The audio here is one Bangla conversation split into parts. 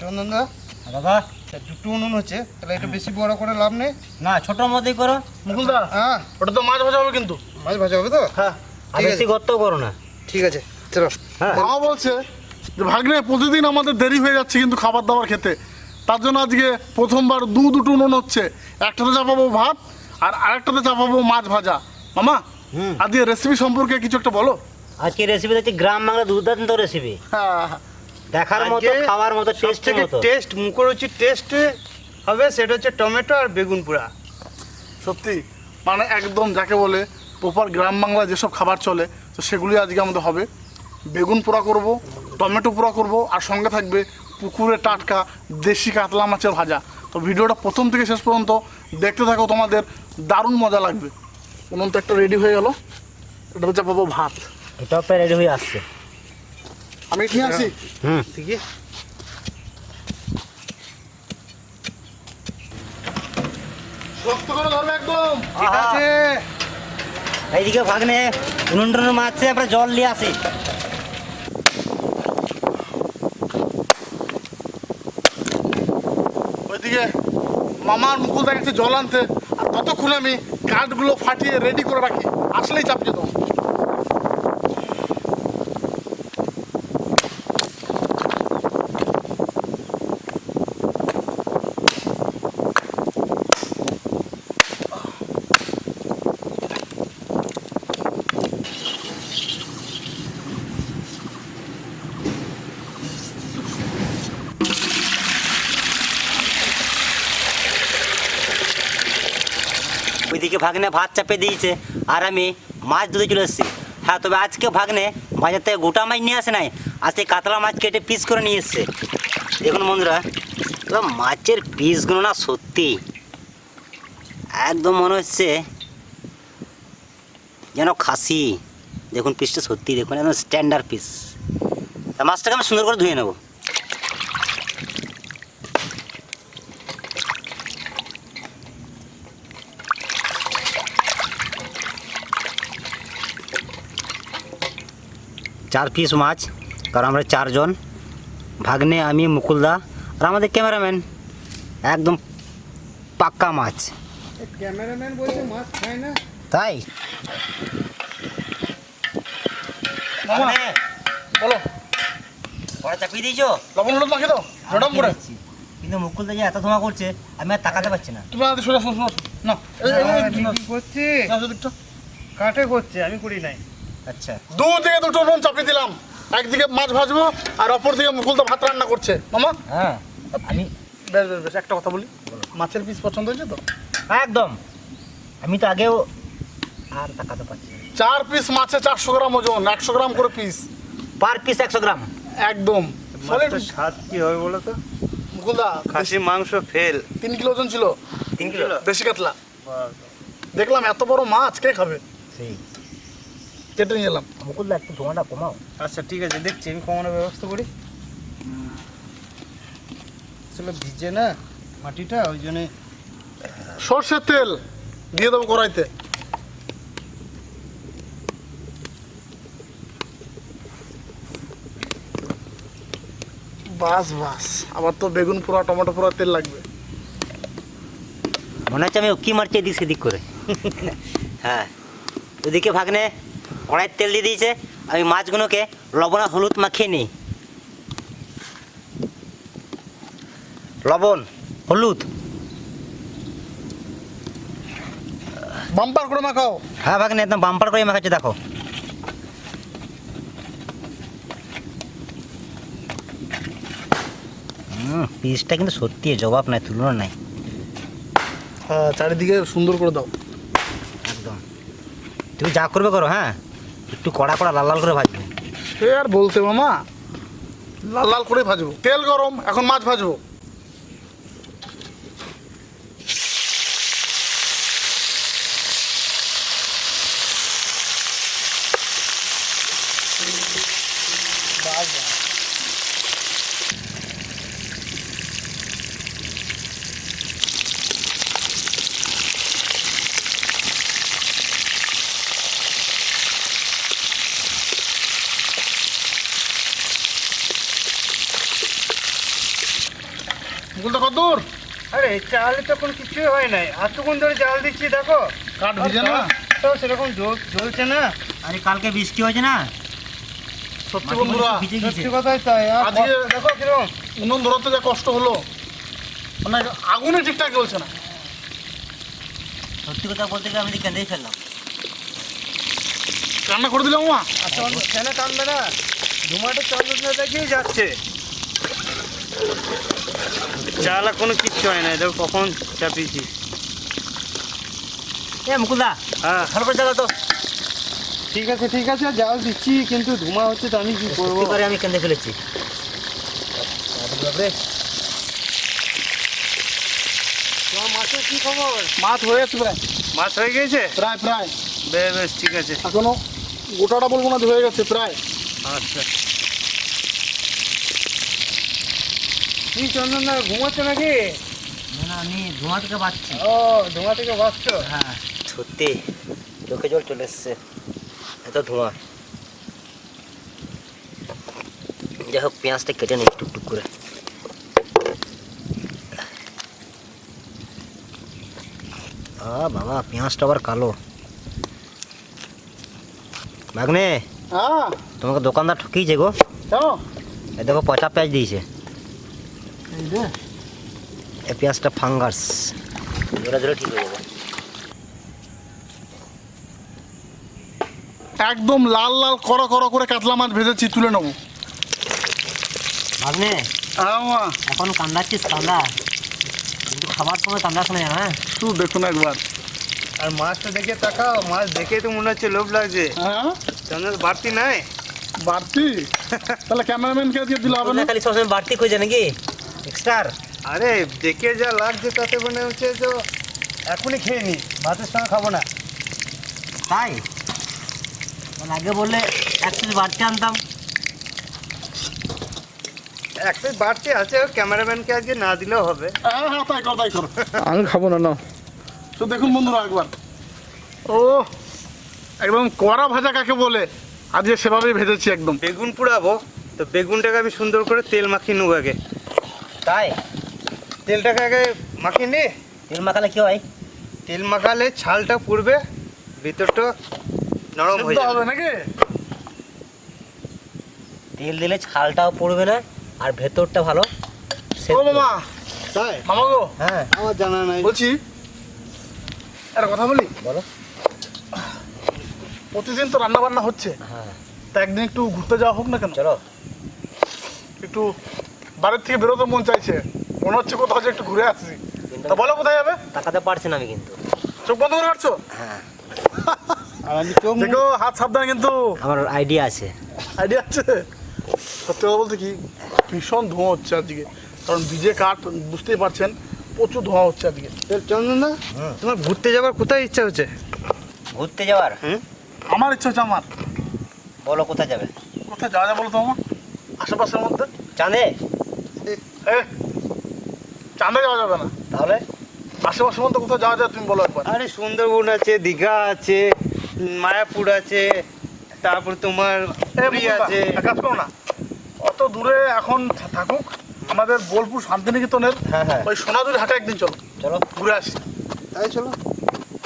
দাদা দুটো উনুন হচ্ছে তাহলে এটা বেশি বড় করে লাভ নেই? না ছোটোর মধ্যেই করো। মুকুলদা হ্যাঁ। ওটা তো মাছ ভাজা হবে কিন্তু। মাছ ভাজা হবে তো? হ্যাঁ। আর বেশি গর্ত করো না। ঠিক আছে চলো। হ্যাঁ। মামা বলছে যে ভাগ্নে প্রতিদিন আমাদের দেরি হয়ে যাচ্ছে কিন্তু খাবার দাবার খেতে। তার জন্য আজকে প্রথমবার দু দুটো উনুন হচ্ছে। একটাতে চাপাবো ভাত আর আরেকটাতে চাপাবো মাছ ভাজা। মামা হুম। আজকে রেসিপি সম্পর্কে কিছু একটা বলো? আজকে রেসিপি হচ্ছে গ্রাম বাংলা দুর্দান্ত রেসিপি হ্যাঁ। দেখার মতো খাওয়ার মতো টেস্টের সবথেকে মতো। টেস্ট মুখরোচি টেস্ট হবে সেটা হচ্ছে টমেটো আর বেগুন পোড়া। সত্যি মানে একদম যাকে বলে প্রপার গ্রাম বাংলা যেসব খাবার চলে তো সেগুলি আজকে আমাদের হবে। বেগুন পোড়া করব টমেটো পোড়া করব আর সঙ্গে থাকবে পুকুরে টাটকা দেশি কাতলা মাছের ভাজা। তো ভিডিওটা প্রথম থেকে শেষ পর্যন্ত দেখতে থাকো তোমাদের দারুণ মজা লাগবে। উনুন তো একটা রেডি হয়ে গেল। এটা হচ্ছে পাবো ভাত। প্রায় রেডি হয়ে আসছে। আমি নিয়ে আসি। হুম। ঠিক আছে শক্ত করে ধরবে একদম। ঠিক আছে। এইদিকে ভাগনে উনুন টুনুন মারছে আমরা জল নিয়ে আসি। ওইদিকে মামার মুকুল দেখেছে জল আনতে। আর ততক্ষণ আমি কাঠগুলো ফাটিয়ে রেডি করে রাখি। আসলেই চাপিয়ে দেবো। ওইদিকে ভাগনে ভাত চাপে দিয়েছে, আর আমি মাছ ধুতে চলে এসেছি। হ্যাঁ তবে আজকে ভাগনে বাজার থেকে গোটা মাছ নিয়ে আসে নাই, আজকে কাতলা মাছ কেটে পিস করে নিয়ে এসছে। দেখুন বন্ধুরা মাছের পিসগুলো না সত্যি একদম মনে হচ্ছে যেন খাসি। দেখুন পিসটা সত্যি, দেখুন, একদম স্ট্যান্ডার্ড পিস মাছটাকে আমি সুন্দর করে ধুয়ে নেব। চার পিস মাছ কারণ আমরা চারজন ভাগ্নে আমি মুকুলদা আর আমাদের ক্যামেরাম্যান একদম পাক্কা মাছ ক্যামেরাম্যান বলছে মাছ খায় না তাই মামা বলো পরে চাপিয়ে দিয়েছ লবণ হলুদ মাখিয়ে দাও ম্যাডাম করে কিন্তু মুকুলদা যে এত ধোঁয়া করছে আমি আর তাকাতে পারছি না তুমি আমাদের সোজা শোনো না, করছে করছে আমি করি নাই আচ্ছা। দু দিকে দুটো দিলাম। একদিকে মাছ ভাজবো আর অপর দিকে মুকুল তো ভাত রান্না করছে। মামা? হ্যাঁ আমি বেশ বেশ বেশ একটা কথা বলি। মাছের পিস পছন্দ হয়েছে তো? একদম। আমি তো আগেও আর তাকাতে পারছি চার পিস মাছে চারশো গ্রাম ওজন একশো গ্রাম করে পিস পার পিস একশো গ্রাম। একদম। স্বাদ কি হবে বলো তো? মুকুলদা খাসি মাংস ফেল তিন কিলো ওজন ছিল। তিন কিলো? দেশি কাতলা। দেখলাম এত বড় মাছ কে খাবে? সেই। কেটে নিয়ে এলাম। মুকুলদা একটু ধোঁয়াটা কমাও। আচ্ছা ঠিক আছে দেখছি আমি কমানোর ব্যবস্থা করি। আসলে ভিজে না মাটিটা ওই জন্যে সর্ষের তেল দিয়ে দেবো কড়াইতে। বাস বাস আবার তো বেগুন পোড়া টমেটো পোড়া তেল লাগবে। মনে হচ্ছে আমি উকি মারছি এদিক সেদিক করে। হ্যাঁ ওদিকে ভাগনে। কড়াইয়ের তেল দিয়ে দিয়েছে আমি মাছগুলোকে লবণ আর হলুদ মাখিয়ে নিই। লবণ হলুদ। বাম্পার করে মাখাও। হ্যাঁ ভাগনে একদম বাম্পার করে মাখাচ্ছে দেখো। পিসটা কিন্তু সত্যি জবাব নাই তুলনা নাই। হ্যাঁ চারিদিকে সুন্দর করে দাও। একদম। তুমি যা করবে করো হ্যাঁ? একটু কড়া কড়া লাল লাল করে ভাজবো। সে আর বলতে মামা, লাল লাল করে ভাজবো। তেল গরম, এখন মাছ ভাজবো। আরে চালে তো কোনো কিছুই হয় নাই। এতক্ষণ ধরে জাল দিচ্ছি দেখো। কাঠ ভিজে না? তো সেরকম জ্বল- জ্বলছে না। আরে কালকে বৃষ্টি হয়েছে না? সত্যি বন্ধুরা সত্যি কথাই তাই। আজকে- দেখো কীরকম। উনুন ধরাতে যা কষ্ট হলো। মানে আগুনে ঠিকঠাক জ্বলছে না। সত্যি কথা বলতে গেলে আমি কেঁদেই ফেললাম। রান্না করে দিলাম মা কেন টানবে না। ধুমাটা দেখেই যাচ্ছে। চালা কোনো কিচ্ছু হয় না দেখো কখন চাপিয়েছি। এ মুকুলদা হ্যাঁ। ভালো করে জায়গা তো। ঠিক আছে ঠিক আছে জাল দিচ্ছি কিন্তু ধুমা হচ্ছে তো আমি কি করব? এবারে আমি কেঁদে ফেলেছি। মাছের কি খবর মাছ হয়ে গেছে প্রায়। মাছ হয়ে গেছে প্রায় প্রায়। বেশ বেশ ঠিক আছে। এখনও গোটাটা বলব না হয়ে গেছে প্রায়। আচ্ছা। কি চন্দন দা ঘুমাচ্ছ নাকি? না না আমি ধোঁয়া থেকে পাচ্ছি ও ধোঁয়া থেকে বাঁচছো? হ্যাঁ। সত্যি? চোখে জল চলে এসছে। এত ধোঁয়া। যাই হোক পেঁয়াজটা কেটে নিই টুকটুক করে। আ বাবা পেঁয়াজটা আবার কালো। ভাগ্নে হ্যাঁ। তোমাকে দোকানদার ঠকিয়েছে গো। দেখো পচা পেঁয়াজ দিয়েছে। এই পেঁয়াজটা ফাঙ্গাস। ধরে ধরে ঠিক হয়ে যাবে। একদম লাল লাল কড়া কড়া করে কাতলা মাছ ভেজেছি তুলে নেব। ভাগ্নে হ্যাঁ এখন কান্দাচ্ছিস কান্দা। কিন্তু খাবার সময় কান্দা শোনা যায় না শুধু দেখুন একবার। আর মাছটা দেখে তাকাও মাছ দেখে তো মনে হচ্ছে লোভ লাগছে। হ্যাঁ? বাড়তি নাই? বাড়তি? তাহলে ক্যামেরাম্যানকে আজকে দিলে হবে না? খালি সবসময় বাড়তি খুঁজে নাকি? এক্সট্রার আরে দেখে যা লাগছে তাতে মনে হচ্ছে তো এখনই খেয়ে নি ভাতের সঙ্গে খাব না। তাই? মানে আগে বললে এক পিস বাড়তি আনতাম। এক পিস বাড়তি আছে ক্যামেরাম্যানকে আজকে না দিলেও হবে। হ্যাঁ হ্যাঁ তাই করো তাই করো। আমি খাব না না তো দেখুন বন্ধুরা একবার। ও একদম কড়া ভাজা কাকে বলে আজকে সেভাবেই ভেজেছি একদম। বেগুন পুড়াবো তো বেগুনটাকে আমি সুন্দর করে তেল মাখিয়ে নেব আগে। তাই? তেলটাকে আগে মাখিয়ে নি। তেল মাখালে কি হয়? তেল মাখালে ছালটা পুড়বে ভিতরটা নরম হয়ে যাবে। নাকি? তেল দিলে ছালটাও পড়বে না আর ভেতরটা ভালো ও মামা তাই? মামা গো। হ্যাঁ। আমার জানা নাই। বলছি একটা কথা বলি? বলো। প্রতিদিন তো রান্না বান্না হচ্ছে। হ্যাঁ। তা একদিন একটু ঘুরতে যাওয়া হোক না কেন? চলো। একটু বাড়ির থেকে বেরোতে মন চাইছে। মনে হচ্ছে কোথাও যে একটু ঘুরে আসছি। তা বলো কোথায় যাবে? তাকাতে পারছি না আমি কিন্তু। চোখ বন্ধ করে কাটছো? হ্যাঁ। আর আমি চোখ দেখো হাত সাবধান কিন্তু। আমার আইডিয়া আছে। আইডিয়া আছে? সত্যি কথা বলতে কি ভীষণ ধোঁয়া হচ্ছে আজকে। কারণ ভিজে কাঠ বুঝতেই পারছেন প্রচুর ধোঁয়া হচ্ছে আজকে। তো চন্দন দা তোমার ঘুরতে যাবার কোথায় ইচ্ছা হচ্ছে? ঘুরতে যাওয়ার? আমার ইচ্ছা হচ্ছে আমার। বলো কোথায় যাবে? কোথায় যাওয়া যায় বলো তো আমার? আশেপাশের মধ্যে? চাঁদে? এ চাঁদে যাওয়া যাবে না। তাহলে আশেপাশের মধ্যে কোথাও যাওয়া যায় তুমি বলো একবার। আরে সুন্দরবন আছে দীঘা আছে মায়াপুর আছে তারপর তোমার পুরী আছে। কাজ করো না। অত দূরে এখন থাকুক আমাদের বোলপুর শান্তিনিকেতনের হ্যাঁ হ্যাঁ। ওই সোনাঝুরি হাটে একদিন চলো। চলো। ঘুরে আসি। তাই চলো।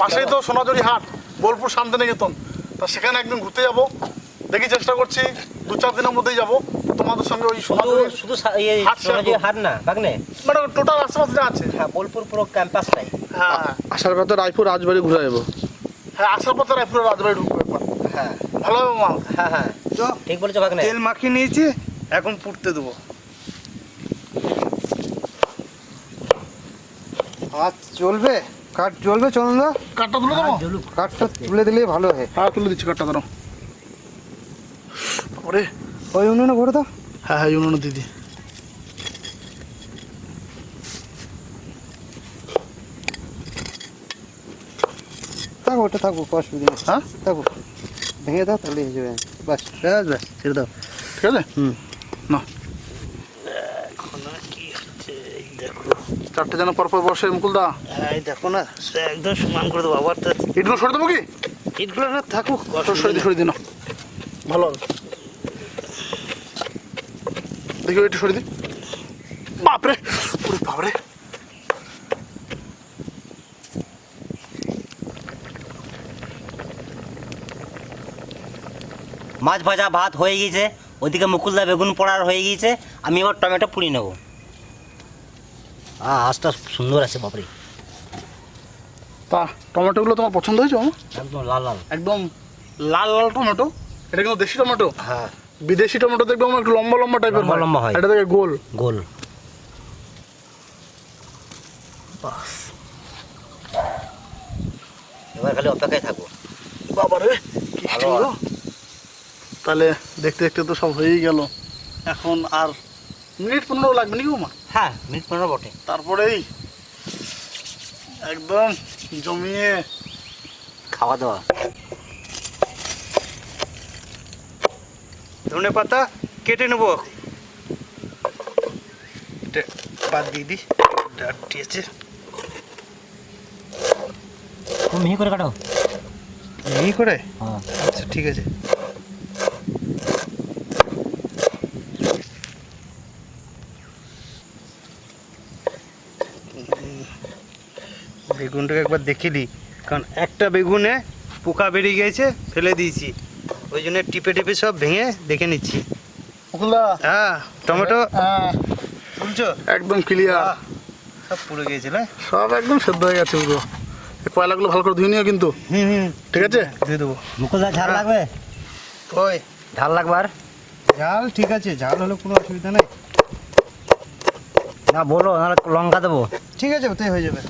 পাশেই তো সোনাঝুরি হাট বোলপুর শান্তিনিকেতন। তা সেখানে একদিন ঘুরতে যাব। দেখি চেষ্টা করছি দু চার দিনের মধ্যেই যাব। তোমাদের সঙ্গে ওই শুধু শুধু ইয়ে হাট না বাগনে? মানে টোটাল আশেপাশে আছে। হ্যাঁ বোলপুর পুরো ক্যাম্পাসটাই হ্যাঁ। আসার পথে রায়পুর রাজবাড়ি ঘুরে যাব হ্যাঁ আসার পথে রায়পুরের রাজবাড়ি ঢুকবো একবার। হ্যাঁ। ভালো হবে মাল হ্যাঁ হ্যাঁ। চ ঠিক বলেছ বাগনে। তেল মাখিয়ে নিয়েছি এখন পুড়তে দেবো। আজ চলবে কাঠ চলবে চন্দন দা কাঠটা তুলে দেবো? কাঠটা তুলে দিলেই ভালো হয়। হ্যাঁ তুলে দিচ্ছি কাঠটা ধরো। ওরে। ওই উনুনে ভরে দাও হ্যাঁ হ্যাঁ ইউনো দিদি থাকো ওটা থাকুক অসুবিধা নেই। হ্যাঁ? থাকুক ভেঙে দাও তাহলে হয়ে যাবে বাস ব্যাস। ব্যাস ছেড়ে দাও। ঠিক আছে? হুম। না চারটে যেন পরপর বসে মুকুলদা এই দেখো না একদম সমান করে দেবো আবার ইটগুলো সরে দেবো কি? ইটগুলো না থাকুক সরে দিই সরে দিই না ভালো হবে। দেখি একটু সরে দিই। বাপরে ওরে বাপরে। মাছ ভাজা ভাত হয়ে গিয়েছে ওদিকে মুকুলদা বেগুন পোড়ার হয়ে গিয়েছে আমি এবার টমেটো পুড়ি নেব। আঁচটা সুন্দর আছে বাপরে। তা টমেটোগুলো তোমার পছন্দ হয়েছে একদম লাল লাল। একদম লাল লাল টমেটো এটা কিন্তু দেশি টমেটো। হ্যাঁ। বিদেশি টমেটো দেখবে আমার একটু লম্বা লম্বা টাইপের লম্বা লম্বা হয়। এটা দেখে গোল। গোল। এবার খালি অপেক্ষায় থাকব। বাবারে কি ভালো তাহলে দেখতে দেখতে তো সব হয়েই গেল। এখন আর মিনিট পনেরো লাগবে নাকি মা হ্যাঁ মিনিট পনেরো বটে। তারপরেই একদম জমিয়ে খাওয়া দাওয়া। ধনে পাতা কেটে নেব। এটা বাদ দিয়ে দিই ডাঁটি আছে। মিহি করে কাটো। এই করে? হ্যাঁ। আচ্ছা ঠিক আছে। বেগুনটাকে একবার দেখে দিই। কারণ একটা বেগুনে পোকা বেরিয়ে গেছে ফেলে দিয়েছি। ওই জন্য টিপে টিপে সব ভেঙে দেখে নিচ্ছি। হ্যাঁ টমেটো? হ্যাঁ, বুঝছ একদম ক্লিয়ার সব পুড়ে গিয়েছিল সব একদম সেদ্ধ হয়ে গেছে পুরো। কয়লাগুলো ভালো করে ধুয়ে নিও কিন্তু। হুম হুম ঠিক আছে? দিয়ে দেবো মুকুলদা ঝাল লাগবে? ওই ঝাল লাগবে আর? ঝাল ঠিক আছে ঝাল হলে কোনো অসুবিধা নেই। না বলো নাহলে লঙ্কা দেবো। ঠিক আছে ওটাই হয়ে যাবে।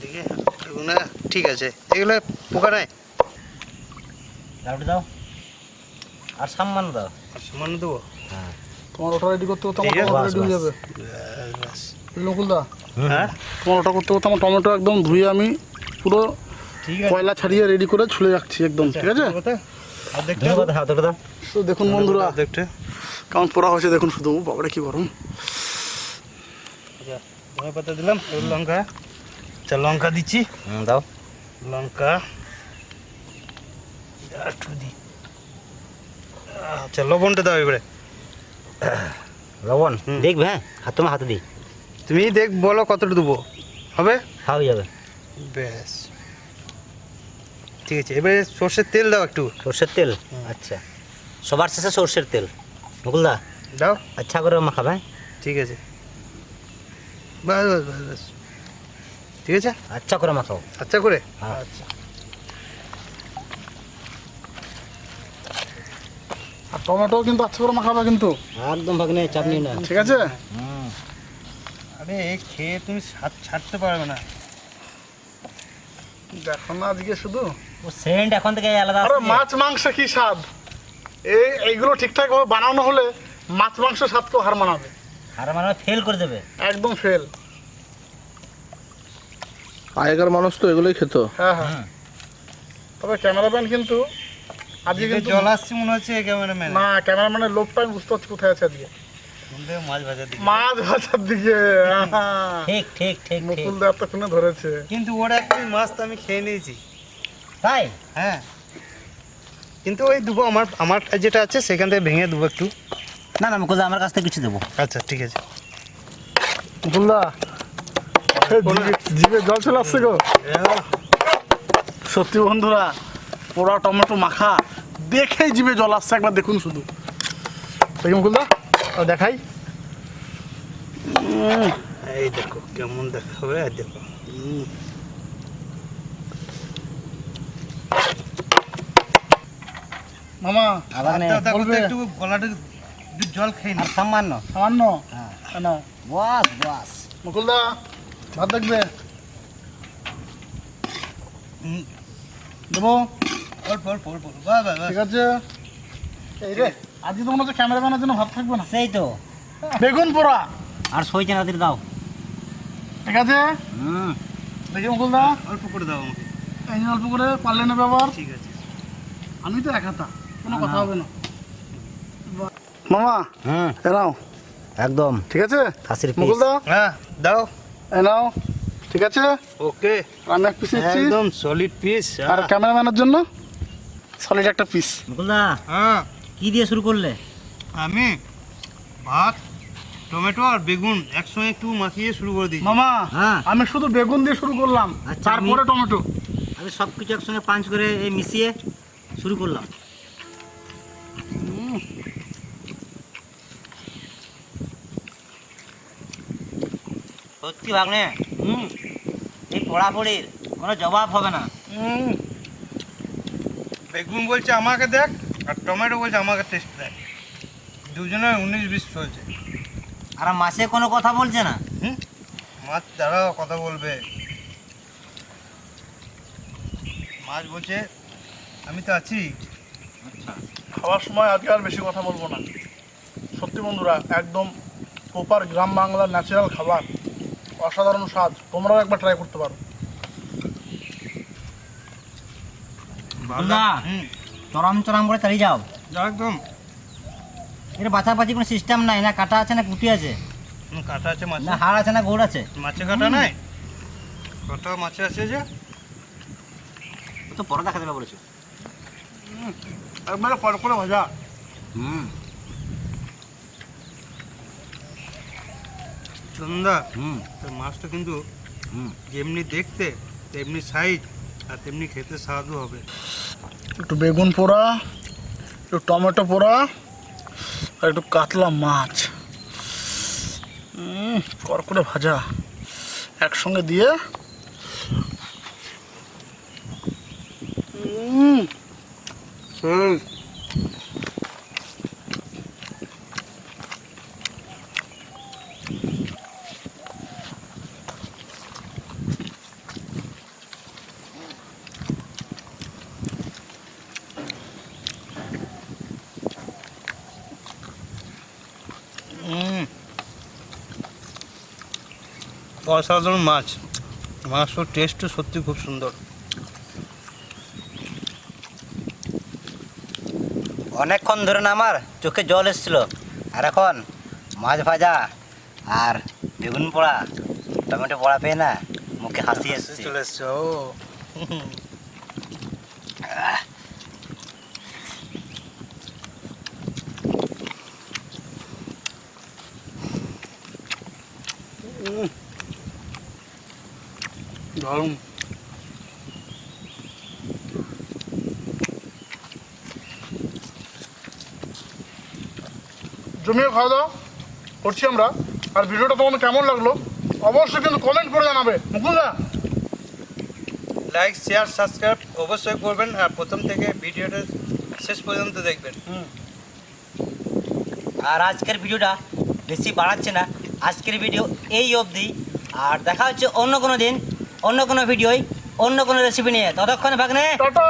ঠিক আছে না ঠিক আছে। এগুলো পোকা নাই? লাউটি দাও। আর সামান্য দাও। সামান্য দেবো? হ্যাঁ। তোমার ওটা রেডি করতে করতে আমার রেডি হয়ে। যাবে। মুকুলদা হ্যাঁ? তোমার ওটা করতে করতে আমার টমেটো একদম ধুয়ে আমি পুরো ঠিক কয়লা ছাড়িয়ে রেডি করে ছুলে যাচ্ছি একদম ঠিক আছে? হ্যাঁ। দাও। তো দেখুন বন্ধুরা অর্ধেকটা কেমন পোড়া হয়েছে দেখুন শুধু বাবারে কি গরম। আচ্ছা ধনে পাতা দিলাম লঙ্কা। আচ্ছা লঙ্কা দিচ্ছি। দাও। লঙ্কা। একটু দিই আচ্ছা লবণটা দাও এবারে। লবণ। দেখবে হ্যাঁ? হাত তোমার হাতে দিই। তুমি দেখ বলো কতটা দেবো। হবে? হ্যাঁ হয়ে যাবে। ব্যাস। ঠিক আছে এবারে সর্ষের তেল দাও একটু। সর্ষের তেল? আচ্ছা। সবার শেষে সর্ষের তেল। মুকুলদা? দাও। আচ্ছা করে মাখাবে হ্যাঁ? ঠিক আছে। বাস বাস বাস বাস। ঠিক আছে? আচ্ছা করে মাখাও আচ্ছা করে। হ্যাঁ। আচ্ছা। আর টমেটো কিন্তু আচ্ছা করে মাখাবে কিন্তু। একদম ভাগনে চাপ নিয়ে না। ঠিক আছে? আরে খেয়ে তুমি ছাড়তে পারবে না। দেখো না আজকে শুধু। ও সেন্ট এখন থেকে আলাদা আরে মাছ মাংস কি স্বাদ? এই এইগুলো ঠিকঠাক ভাবে বানানো হলে মাছ মাংস স্বাদকেও হার মানাবে। আর মানে ফেল করে দেবে। একদম ফেল আগেকার মানুষ তো এগুলোই খেত। হ্যাঁ হ্যাঁ। তবে ক্যামেরাম্যান কিন্তু আজকে কিন্তু জল আসছে মনে হচ্ছে ক্যামেরাম্যান না ক্যামেরাম্যানের লোভটা আমি বুঝতে পারছি কোথায় আছে আজকে। মাছ ভাজা দিকে। মাছ ভাজার দিকে ঠিক ঠিক ঠিক ঠিক। মুকুল দা এতক্ষণে ধরেছে। কিন্তু ওরা একটু মাছ তো আমি খেয়ে নিয়েছি। তাই? হ্যাঁ। কিন্তু ওই দেবো আমার আমার যেটা আছে সেখান থেকে ভেঙে দেবো একটু। না না আমার কাছ থেকে কিছু দেবো। আচ্ছা ঠিক আছে। মুকুল দা জিভে জল চলে আসছে গো। সত্যি বন্ধুরা। পোড়া টমেটো মাখা দেখেই জিভে জল আসছে একবার দেখুন শুধু। দেখি দেখাই। এই দেখো কেমন দেখাবে আর দেখো। মামা। একটু গলাটা জল খেয়ে নি। সামান্য। সামান্য? হ্যাঁ। নাও বাস বাস। মুকুল ভাত দেখবে? দেবো? অল্প অল্প অল্প বাহ বাহ বাহ। ঠিক আছে। এই রে আজকে তো মনে হচ্ছে ক্যামেরাম্যানের জন্য ভাত থাকবে না? সেই তো। বেগুন পোড়া। আর সইছে না দাও। ঠিক আছে? হুম। দেখি মুকুল দা অল্প করে দাও আমাকে। এই যে অল্প করে পারলে নেবে আবার ঠিক আছে। আমি তো এক হাতা কোনো কথা হবে না। মামা হুম। এ নাও একদম। ঠিক আছে? খাসির মুকুল পিস দা হ্যাঁ দাও। এ নাও ঠিক আছে? ওকে। আমি এক পিস একদম সলিড পিস আর ক্যামেরাম্যানের জন্য? সলিড একটা পিস মুকুলদা হ্যাঁ। কি দিয়ে শুরু করলে? আমি ভাত টমেটো আর বেগুন একসঙ্গে একটু মাখিয়ে শুরু করে দিই মামা হ্যাঁ। আমি শুধু বেগুন দিয়ে শুরু করলাম আচ্ছা, তারপরে টমেটো। আমি সব কিছু একসঙ্গে পাঞ্চ করে এই মিশিয়ে শুরু করলাম। সত্যি ভাগ্নে? হুম এই পড়াপড়ির কোনো জবাব হবে না। বেগুন বলছে আমাকে দেখ আর টমেটো বলছে আমাকে টেস্ট দেখ। দুজনের উনিশ বিশ চলছে। আর মাসে কোনো কথা বলছে না? হুম? মাছ দাঁড়াও কথা বলবে। মাছ বলছে আমি তো আছি। খাওয়ার সময় আজকে আর বেশি কথা বলব না। সত্যি বন্ধুরা একদম প্রপার গ্রাম বাংলার ন্যাচারাল খাবার। অসাধারণ স্বাদ। তোমরাও একবার ট্রাই করতে পারো। চরম চরম করে চালিয়ে যাও। একদম। এর বাছাবাছি কোনো সিস্টেম নাই না কাটা আছে না কুটি আছে। কাটা আছে মাছ। না হাড় আছে না গোড় আছে। মাছে কাটা নাই? কত মাছে আছে যে? তো পরে দেখা বলেছ। একবারে ভাজা। হুম। চন্দা। হুম। তো মাছটা কিন্তু হুম। যেমনি দেখতে তেমনি সাইজ আর তেমনি খেতে স্বাদও হবে। একটু বেগুন পোড়া, একটু টমেটো পোড়া, আর একটু কাতলা মাছ। করকরে ভাজা। একসঙ্গে দিয়ে হুম। অসাধারণ মাছ। মাছটার টেস্টও সত্যি খুব সুন্দর। অনেকক্ষণ ধরে না আমার চোখে জল এসেছিল। আর এখন মাছ ভাজা আর বেগুন পোড়া টমেটো পোড়া পেয়ে না মুখে হাসি এসছে। চলে এসছে ও। দারুণ জমিয়ে খাওয়া দাওয়া করছি আমরা। আর ভিডিওটা তোমাদের কেমন লাগল অবশ্যই কিন্তু কমেন্ট করে জানাবে। মুকুলদা। লাইক শেয়ার সাবস্ক্রাইব অবশ্যই করবেন আর প্রথম থেকে ভিডিওটা শেষ পর্যন্ত দেখবেন। আর আজকের ভিডিওটা বেশি বাড়াচ্ছে না। আজকের ভিডিও এই অবধি। আর দেখা হচ্ছে অন্য কোনো দিন। অন্য কোনো ভিডিওয় অন্য কোনো রেসিপি নিয়ে। ততক্ষণে ভাগ্নে। টাটা!